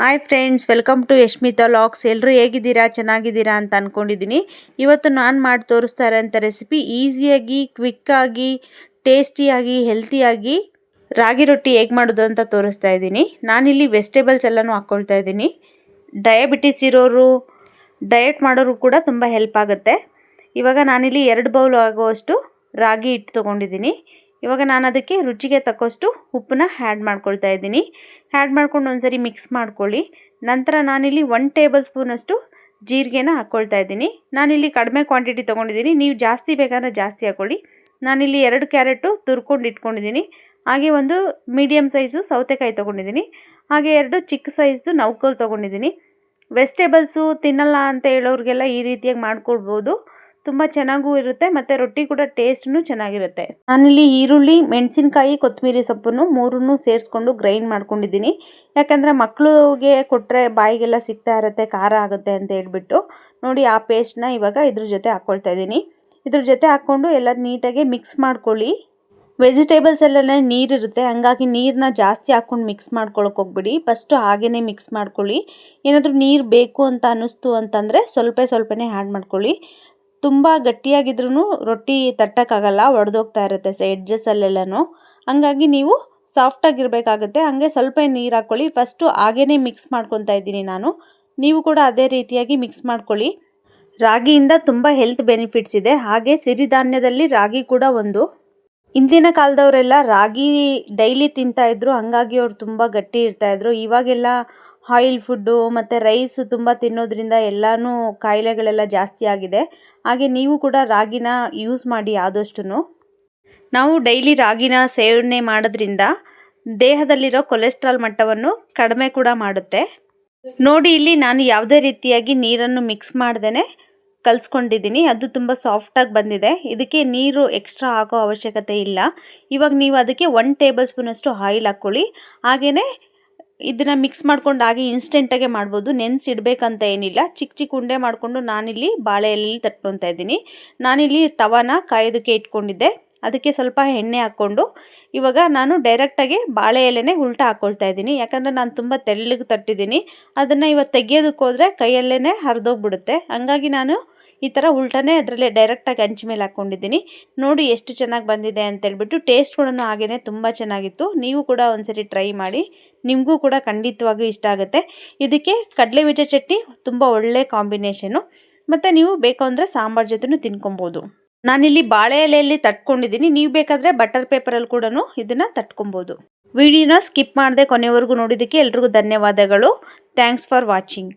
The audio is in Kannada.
Hi friends welcome to Yashmitha locks ಎಲ್ಲರೂ ಹೇಗಿದ್ದೀರಾ? ಚೆನ್ನಾಗಿದ್ದೀರಾ ಅಂತ ಅಂದ್ಕೊಂಡಿದ್ದೀನಿ ಇವತ್ತು ನಾನು ಮಾಡಿ ತೋರಿಸ್ತಾ ಇರೋಂಥ ರೆಸಿಪಿ ಈಸಿಯಾಗಿ ಕ್ವಿಕ್ಕಾಗಿ ಟೇಸ್ಟಿಯಾಗಿ ಹೆಲ್ತಿಯಾಗಿ ರಾಗಿ ರೊಟ್ಟಿ ಹೇಗೆ ಮಾಡೋದು ಅಂತ ತೋರಿಸ್ತಾ ಇದ್ದೀನಿ. ನಾನಿಲ್ಲಿ ವೆಜಿಟೇಬಲ್ಸ್ ಎಲ್ಲನೂ ಹಾಕ್ಕೊಳ್ತಾ ಇದ್ದೀನಿ. ಡಯಾಬಿಟಿಸ್ ಇರೋರು ಡಯಟ್ ಮಾಡೋರು ಕೂಡ ತುಂಬ ಹೆಲ್ಪ್ ಆಗುತ್ತೆ. ಇವಾಗ ನಾನಿಲ್ಲಿ ಎರಡು ಬೌಲ್ ಆಗುವಷ್ಟು ರಾಗಿ ಹಿಟ್ಟು ತೊಗೊಂಡಿದ್ದೀನಿ. ಇವಾಗ ನಾನು ಅದಕ್ಕೆ ರುಚಿಗೆ ತಕ್ಕಷ್ಟು ಉಪ್ಪನ್ನ ಆ್ಯಡ್ ಮಾಡ್ಕೊಳ್ತಾ ಇದ್ದೀನಿ. ಆ್ಯಡ್ ಮಾಡ್ಕೊಂಡು ಒಂದ್ಸರಿ ಮಿಕ್ಸ್ ಮಾಡ್ಕೊಳ್ಳಿ. ನಂತರ ನಾನಿಲ್ಲಿ ಒನ್ ಟೇಬಲ್ ಸ್ಪೂನಷ್ಟು ಜೀರಿಗೆನ ಹಾಕ್ಕೊಳ್ತಾ ಇದ್ದೀನಿ. ನಾನಿಲ್ಲಿ ಕಡಿಮೆ ಕ್ವಾಂಟಿಟಿ ತೊಗೊಂಡಿದ್ದೀನಿ. ನೀವು ಜಾಸ್ತಿ ಬೇಕಾದ್ರೆ ಜಾಸ್ತಿ ಹಾಕ್ಕೊಳ್ಳಿ ನಾನಿಲ್ಲಿ ಎರಡು ಕ್ಯಾರೆಟು ತುರ್ಕೊಂಡು ಇಟ್ಕೊಂಡಿದ್ದೀನಿ. ಹಾಗೆ ಒಂದು ಮೀಡಿಯಮ್ ಸೈಜು ಸೌತೆಕಾಯಿ ತೊಗೊಂಡಿದ್ದೀನಿ. ಹಾಗೆ ಎರಡು ಚಿಕ್ಕ ಸೈಜ್ದು ನೌಕಲ್ ತೊಗೊಂಡಿದ್ದೀನಿ. ವೆಜಿಟೇಬಲ್ಸು ತಿನ್ನಲ್ಲ ಅಂತ ಹೇಳೋರಿಗೆಲ್ಲ ಈ ರೀತಿಯಾಗಿ ಮಾಡ್ಕೊಡ್ಬೋದು. ತುಂಬ ಚೆನ್ನಾಗೂ ಇರುತ್ತೆ, ಮತ್ತು ರೊಟ್ಟಿ ಕೂಡ ಟೇಸ್ಟ್ನು ಚೆನ್ನಾಗಿರುತ್ತೆ. ನಾನಿಲ್ಲಿ ಈರುಳ್ಳಿ, ಮೆಣಸಿನಕಾಯಿ ಕೊತ್ತಂಬರಿ ಸೊಪ್ಪನ್ನು ಮೂರನ್ನು ಸೇರಿಸ್ಕೊಂಡು ಗ್ರೈಂಡ್ ಮಾಡ್ಕೊಂಡಿದ್ದೀನಿ. ಯಾಕಂದರೆ ಮಕ್ಕಳಿಗೆ ಕೊಟ್ಟರೆ ಬಾಯಿಗೆಲ್ಲ ಸಿಗ್ತಾ ಇರುತ್ತೆ, ಖಾರ ಆಗುತ್ತೆ ಅಂತ ಹೇಳ್ಬಿಟ್ಟು. ನೋಡಿ ಆ ಪೇಸ್ಟ್ನ ಇವಾಗ ಇದ್ರ ಜೊತೆ ಹಾಕ್ಕೊಳ್ತಾ ಇದ್ದೀನಿ. ಇದ್ರ ಜೊತೆ ಹಾಕ್ಕೊಂಡು ಎಲ್ಲ ನೀಟಾಗಿ ಮಿಕ್ಸ್ ಮಾಡ್ಕೊಳ್ಳಿ. ವೆಜಿಟೇಬಲ್ಸ್ ಎಲ್ಲ ನೀರಿರುತ್ತೆ ಹಂಗಾಗಿ ನೀರನ್ನ ಜಾಸ್ತಿ ಹಾಕ್ಕೊಂಡು ಮಿಕ್ಸ್ ಮಾಡ್ಕೊಳಕ್ಕೆ ಹೋಗ್ಬಿಡಿ. ಫಸ್ಟು ಹಾಗೇ ಮಿಕ್ಸ್ ಮಾಡ್ಕೊಳ್ಳಿ. ಏನಾದರೂ ನೀರು ಬೇಕು ಅಂತ ಅನ್ನಿಸ್ತು ಅಂತಂದರೆ ಸ್ವಲ್ಪ ಸ್ವಲ್ಪನೇ ಆ್ಯಡ್ ಮಾಡ್ಕೊಳ್ಳಿ. ತುಂಬ ಗಟ್ಟಿಯಾಗಿದ್ರೂ ರೊಟ್ಟಿ ತಟ್ಟಕ್ಕಾಗಲ್ಲ, ಒಡೆದೋಗ್ತಾ ಇರುತ್ತೆ ಸ ಎಡ್ಜಸ್ಸಲ್ಲೆಲ್ಲನೂ ಹಂಗಾಗಿ ನೀವು ಸಾಫ್ಟಾಗಿರಬೇಕಾಗುತ್ತೆ ಹಾಗೆ ಸ್ವಲ್ಪ ನೀರು ಹಾಕ್ಕೊಳ್ಳಿ ಫಸ್ಟು ಹಾಗೇ ಮಿಕ್ಸ್ ಮಾಡ್ಕೊತಾ ಇದ್ದೀನಿ ನಾನು. ನೀವು ಕೂಡ ಅದೇ ರೀತಿಯಾಗಿ ಮಿಕ್ಸ್ ಮಾಡ್ಕೊಳ್ಳಿ. ರಾಗಿಯಿಂದ ತುಂಬ ಹೆಲ್ತ್ ಬೆನಿಫಿಟ್ಸ್ ಇದೆ. ಹಾಗೆ ಸಿರಿಧಾನ್ಯದಲ್ಲಿ ರಾಗಿ ಕೂಡ ಒಂದು. ಇಂದಿನ ಕಾಲದವರೆಲ್ಲ ರಾಗಿ ಡೈಲಿ ತಿಂತಾಯಿದ್ರು ಹಂಗಾಗಿ ಅವ್ರು ತುಂಬ ಗಟ್ಟಿ ಇರ್ತಾಯಿದ್ರು ಇವಾಗೆಲ್ಲ ಆಯಿಲ್ ಫುಡ್ಡು ಮತ್ತು ರೈಸ್ ತುಂಬ ತಿನ್ನೋದ್ರಿಂದ ಎಲ್ಲನೂ ಕಾಯಿಲೆಗಳೆಲ್ಲ ಜಾಸ್ತಿ ಆಗಿದೆ. ಹಾಗೆ ನೀವು ಕೂಡ ರಾಗಿನ ಯೂಸ್ ಮಾಡಿ ಆದಷ್ಟು ನಾವು ಡೈಲಿ ರಾಗಿನ ಸೇವನೆ ಮಾಡೋದ್ರಿಂದ ದೇಹದಲ್ಲಿರೋ ಕೊಲೆಸ್ಟ್ರಾಲ್ ಮಟ್ಟವನ್ನು ಕಡಿಮೆ ಕೂಡ ಮಾಡುತ್ತೆ. ನೋಡಿ, ಇಲ್ಲಿ ನಾನು ಯಾವುದೇ ರೀತಿಯಾಗಿ ನೀರನ್ನು ಮಿಕ್ಸ್ ಮಾಡ್ದೇ ಕಲಿಸ್ಕೊಂಡಿದ್ದೀನಿ. ಅದು ತುಂಬ ಸಾಫ್ಟಾಗಿ ಬಂದಿದೆ. ಇದಕ್ಕೆ ನೀರು ಎಕ್ಸ್ಟ್ರಾ ಹಾಕೋ ಅವಶ್ಯಕತೆ ಇಲ್ಲ. ಇವಾಗ ನೀವು ಅದಕ್ಕೆ ಒನ್ ಟೇಬಲ್ ಸ್ಪೂನಷ್ಟು ಆಯಿಲ್ ಹಾಕ್ಕೊಳ್ಳಿ. ಹಾಗೆಯೇ ಇದನ್ನು ಮಿಕ್ಸ್ ಮಾಡ್ಕೊಂಡು ಹಾಗೆ ಇನ್ಸ್ಟೆಂಟಾಗೆ ಮಾಡ್ಬೋದು. ನೆನೆಸಿಡ್ಬೇಕಂತ ಏನಿಲ್ಲ. ಚಿಕ್ಕ ಚಿಕ್ಕ ಉಂಡೆ ಮಾಡಿಕೊಂಡು ನಾನಿಲ್ಲಿ ಬಾಳೆ ಎಲೆಯಲ್ಲಿ ತಟ್ಕೊತಾ ಇದ್ದೀನಿ. ನಾನಿಲ್ಲಿ ತವಾನ ಕಾಯೋದಕ್ಕೆ ಇಟ್ಕೊಂಡಿದ್ದೆ. ಅದಕ್ಕೆ ಸ್ವಲ್ಪ ಎಣ್ಣೆ ಹಾಕ್ಕೊಂಡು ಇವಾಗ ನಾನು ಡೈರೆಕ್ಟಾಗಿ ಬಾಳೆ ಎಲೆನೇ ಉಲ್ಟಾ ಹಾಕ್ಕೊಳ್ತಾ ಇದ್ದೀನಿ. ಯಾಕಂದರೆ ನಾನು ತುಂಬ ತೆಳ್ಳಗೆ ತಟ್ಟಿದ್ದೀನಿ. ಅದನ್ನು ಇವತ್ತು ತೆಗಿಯೋದಕ್ಕೆ ಹೋದರೆ ಕೈಯಲ್ಲೇ ಹರಿದೋಗ್ಬಿಡುತ್ತೆ. ಹಂಗಾಗಿ ನಾನು ಈ ಥರ ಉಲ್ಟಾನೇ ಅದರಲ್ಲೇ ಡೈರೆಕ್ಟಾಗಿ ಹಂಚಿ ಮೇಲೆ ಹಾಕ್ಕೊಂಡಿದ್ದೀನಿ ನೋಡಿ ಎಷ್ಟು ಚೆನ್ನಾಗಿ ಬಂದಿದೆ ಅಂತೇಳ್ಬಿಟ್ಟು ಟೇಸ್ಟ್ ಕೂಡ ಹಾಗೇ ತುಂಬ ಚೆನ್ನಾಗಿತ್ತು. ನೀವು ಕೂಡ ಒಂದ್ಸರಿ ಟ್ರೈ ಮಾಡಿ. ನಿಮಗೂ ಕೂಡ ಖಂಡಿತವಾಗೂ ಇಷ್ಟ ಆಗುತ್ತೆ. ಇದಕ್ಕೆ ಕಡಲೆ ಬೀಜ ಚಟ್ನಿ ತುಂಬ ಒಳ್ಳೆ ಕಾಂಬಿನೇಷನು ಮತ್ತು ನೀವು ಬೇಕು ಅಂದರೆ ಸಾಂಬಾರು ಜೊತೆನೂ ತಿನ್ಕೊಬೋದು. ನಾನಿಲ್ಲಿ ಬಾಳೆ ಎಲೆಯಲ್ಲಿ ತಟ್ಕೊಂಡಿದ್ದೀನಿ. ನೀವು ಬೇಕಾದರೆ ಬಟರ್ ಪೇಪರಲ್ಲಿ ಕೂಡ ಇದನ್ನು ತಟ್ಕೊಬೋದು. ವಿಡಿಯೋನ ಸ್ಕಿಪ್ ಮಾಡದೆ ಕೊನೆವರೆಗೂ ನೋಡಿದ್ದಕ್ಕೆ ಎಲ್ರಿಗೂ ಧನ್ಯವಾದಗಳು. Thanks for watching